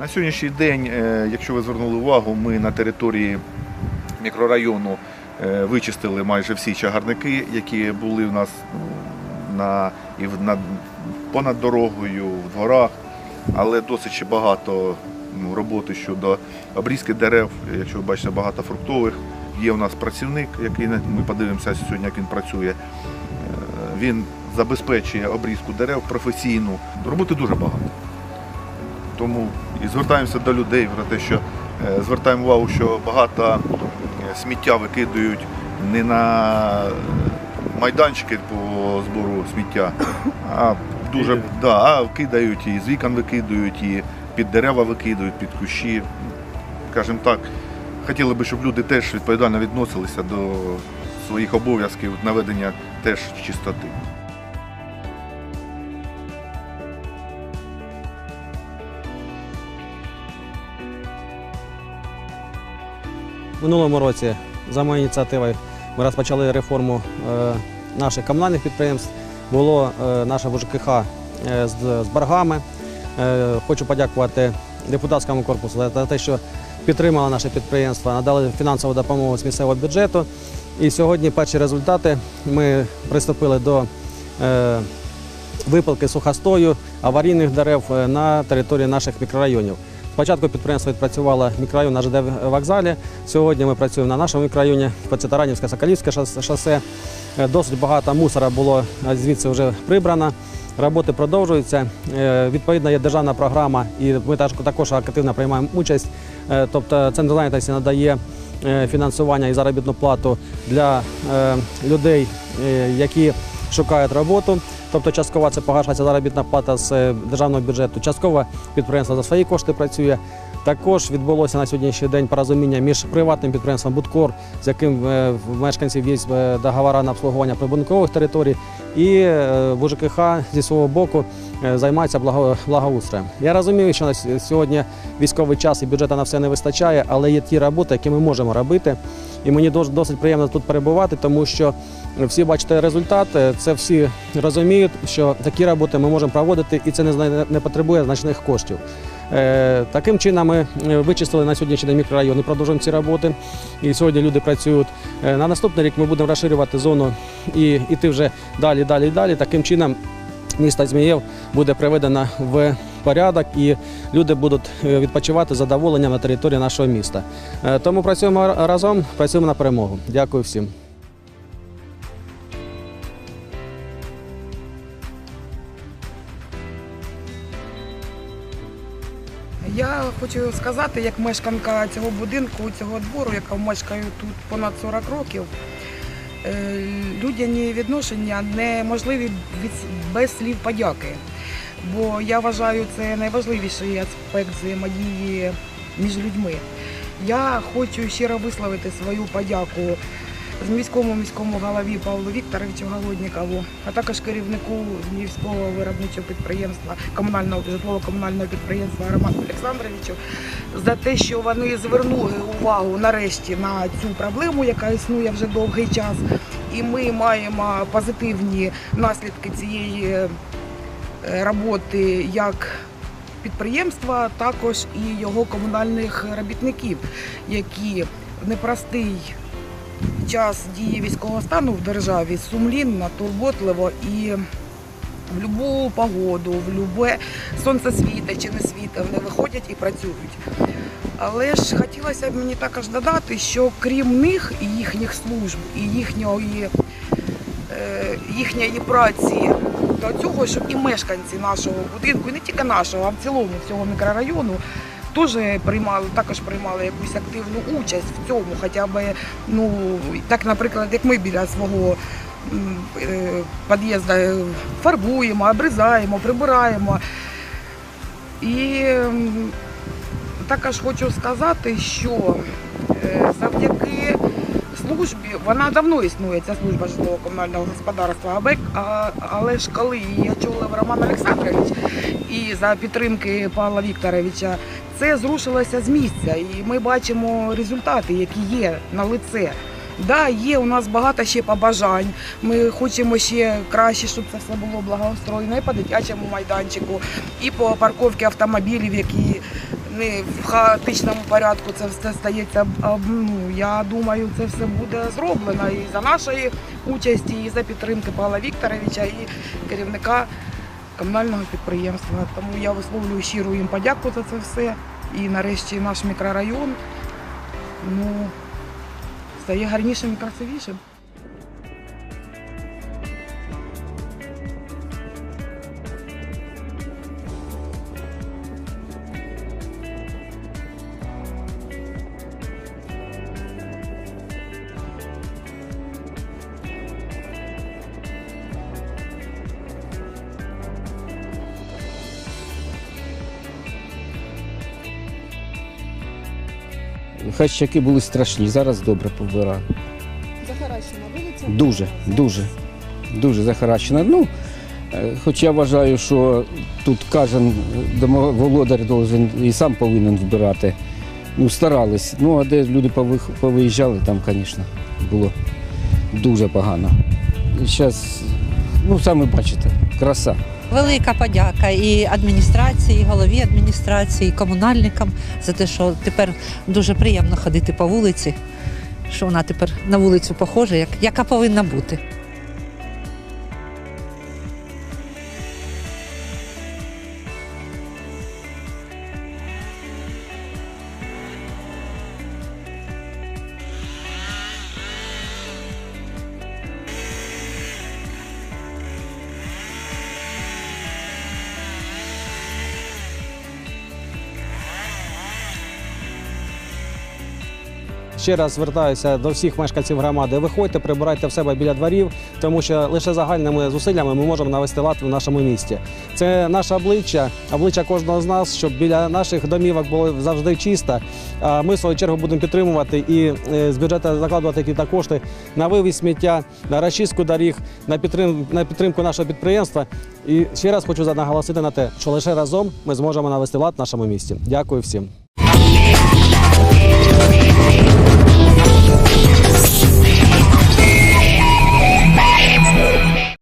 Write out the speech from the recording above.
На сьогоднішній день, е, якщо ви звернули увагу, ми на території мікрорайону е, вичистили майже всі чагарники, які були у нас ну, на, і в- на, понад дорогою, в дворах, але досить ще багато ну, роботи щодо обрізки дерев. Якщо ви бачите, багато фруктових. Є у нас працівник, який ми подивимося сьогодні, як він працює. Е, Він забезпечує обрізку дерев професійну. Роботи дуже багато. Тому і звертаємося до людей про те, що е, звертаємо увагу, що багато е, сміття викидують не на е, майданчики по збору сміття, а дуже да, а кидають і з вікон викидують, і під дерева викидують, під кущі. Скажімо так, хотіли би, щоб люди теж відповідально відносилися до своїх обов'язків наведення теж чистоти. Минулому році за моєю ініціативою ми розпочали реформу е, наших комунальних підприємств. Було е, наша ВЖКХ е, з, боргами. Хочу подякувати депутатському корпусу за те, що підтримали наше підприємство, надали фінансову допомогу з місцевого бюджету. І сьогодні перші результати ми приступили до випалки сухостою аварійних дерев на території наших мікрорайонів. Спочатку підприємство відпрацювало мікрорайон на ЖД вокзалі. Сьогодні ми працюємо на нашому мікрорайоні Таранівське Соколівське шос- шосе. Е, Досить багато мусора було е, звідси вже прибрано. Роботи продовжуються. Е, Відповідно, є державна програма, і ми також- активно приймаємо участь. Тобто центр зайнятості надає фінансування і заробітну плату для людей, які шукають роботу. Тобто частково це погашається заробітна плата з е, державного бюджету, частково підприємство за свої кошти працює. Також відбулося на сьогоднішній день порозуміння між приватним підприємством Будкор, з яким е, в мешканців є е, договори на обслуговування прибункових територій, і ВЖКХ зі свого боку е, займається благо- благоустроєм. Я розумію, що на сьогодні військовий час і бюджету на все не вистачає, але є ті роботи, які ми можемо робити. І мені досить приємно тут перебувати, тому що всі бачите результат. е, Це всі розуміють, що такі роботи ми можемо проводити, і це не, потребує значних коштів. Е, Таким чином ми вичистили на сьогоднішній день мікрорайон і продовжуємо ці роботи. І сьогодні люди працюють. На наступний рік ми будемо розширювати зону і йти вже далі, далі, далі. Таким чином місто Змієв буде приведено в порядок і люди будуть е, відпочивати задоволенням на території нашого міста. Е, Тому працюємо разом, працюємо на перемогу. Дякую всім. Я хочу сказати, як мешканка цього будинку, цього двору, яка мешкаю тут понад 40 років, людяні відношення неможливі без слів подяки. Бо я вважаю, це найважливіший аспект взаємодії між людьми. Я хочу щиро висловити свою подяку з міському міському голові Павлу Вікторовичу Голоднікову, а також керівнику Зміївського виробничого підприємства, комунального житлово-комунального підприємства Роману Олександровичу за те, що вони звернули увагу нарешті на цю проблему, яка існує вже довгий час. І ми маємо позитивні наслідки цієї е, роботи як підприємства, також і його комунальних робітників, які в непростий час дії військового стану в державі сумлінно, турботливо і в будь-яку погоду, в будь-яке сонце світе чи не світе, вони виходять і працюють. Але ж хотілося б мені також додати, що крім них і їхніх служб, і їхньої, е, їхньої праці до цього, щоб і мешканці нашого будинку, і не тільки нашого, а в цілому всього мікрорайону, теж приймали, також приймали якусь активну участь в цьому, хоча б, ну, так, наприклад, як ми біля свого е, під'їзду е, фарбуємо, обрізаємо, прибираємо. І також хочу сказати, що е, завдяки службі, вона давно існує, ця служба житлово-комунального господарства, аби- а- але ж коли її очолив Роман Олександрович і за підтримки Павла Вікторовича, це зрушилося з місця. І ми бачимо результати, які є на лице. Да, є у нас багато ще побажань. Ми хочемо ще краще, щоб це все було благоустроєно і по дитячому майданчику, і по парковці автомобілів, які не в хаотичному порядку це все стається. Ну, я думаю, це все буде зроблено і за нашої участі, і за підтримки Павла Вікторовича, і керівника комунального підприємства. Тому я висловлюю щиру їм подяку за це все. І нарешті наш мікрорайон ну, стає гарнішим і красивішим. Хащаки були страшні, зараз добре побираю. Захаращена вулиця? Дуже, дуже, дуже захаращена. Ну, е, хоч я вважаю, що тут кожен домоволодар должен і сам повинен вбирати. Ну, старались. Ну, а де люди повиїжджали, там, звісно, було дуже погано. Зараз, ну, самі бачите, краса. Велика подяка і адміністрації, і голові адміністрації, і комунальникам за те, що тепер дуже приємно ходити по вулиці, що вона тепер на вулицю похожа, як, яка повинна бути. Ще раз звертаюся до всіх мешканців громади. Виходьте, прибирайте в себе біля дворів, тому що лише загальними зусиллями ми можемо навести лад в нашому місті. Це наше обличчя, обличчя кожного з нас, щоб біля наших домівок було завжди чисто. А ми в свою чергу будемо підтримувати і е, з бюджету закладувати якісь кошти на вивіз сміття, на розчистку доріг, на підтрим на підтримку нашого підприємства. І ще раз хочу наголосити на те, що лише разом ми зможемо навести лад в нашому місті. Дякую всім.